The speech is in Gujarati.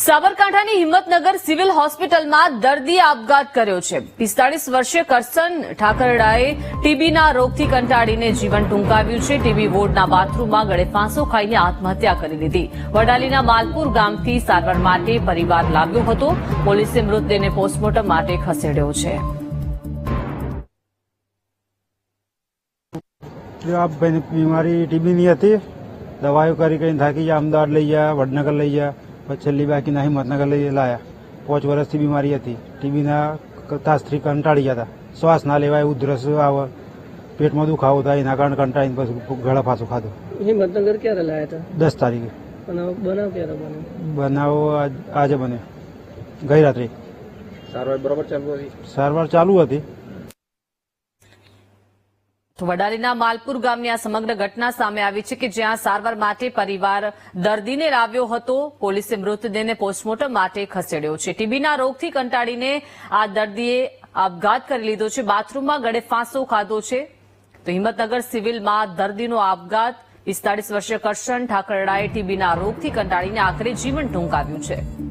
સાબરકાંઠાની હિંમતનગર સિવિલ હોસ્પિટલમાં દર્દીએ આપઘાત કર્યો છે. પિસ્તાળીસ વર્ષીય કરસન ઠાકરડાએ ટીબીના રોગથી કંટાળીને જીવન ટૂંકાવ્યું છે. ટીબી વોર્ડના બાથરૂમમાં ગળે ફાંસો ખાઈને આત્મહત્યા કરી લીધી વડાલીના માલપુર ગામથી સારવાર માટે પરિવાર લાવ્યો હતો. પોલીસે મૃતદેહને પોસ્ટમોર્ટમ માટે ખસેડ્યો છે. બીમારી ટીબીની હતી, દવાઓ કરી કરીને થાકી ગયા, અમદાવાદ લઈ ગયા, વડનગર લઈ ગયા પછી છેલ્લી બાકીના હિંમતનગર લઈ લાયા. પાંચ વર્ષથી બીમારી હતી. ટીબીના તાસથી કંટાળી ગયા હતા. શ્વાસ ના લેવાય ઉધરસ આવે પેટમાં દુખાવો થાય એના કારણે કંટાળીને પછી ગળા ફાંસો ખાધો. હિંમતનગર ક્યારે લાયા હતા? દસ તારીખે. બનાવ ક્યારે બન્યો? બનાવો આજ- આજે બને ગઈ રાત્રે. સારવાર બરોબર ચાલુ હતી? સારવાર ચાલુ હતી. વડાલીના માલપુર ગામની આ સમગ્ર ઘટના સામે આવી છે કે જ્યાં સારવાર માટે પરિવાર દર્દીને લાવ્યો હતો, પોલીસે મૃતદેહને પોસ્ટમોર્ટમ માટે ખસેડ્યો છે. ટીબીના રોગથી કંટાળીને આ દર્દીએ આપઘાત કરી લીધો છે. બાથરૂમમાં ગળે ફાંસો ખાધો છે. તો હિંમતનગર સિવિલમાં દર્દીનો આપઘાત પિસ્તાળીસ વર્ષીય કરશન ઠાકરડાએ ટીબીના રોગથી કંટાળીને આખરે જીવન ટૂંકાવ્યું છે.